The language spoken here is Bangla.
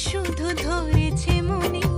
শুধু ধরেছে মনে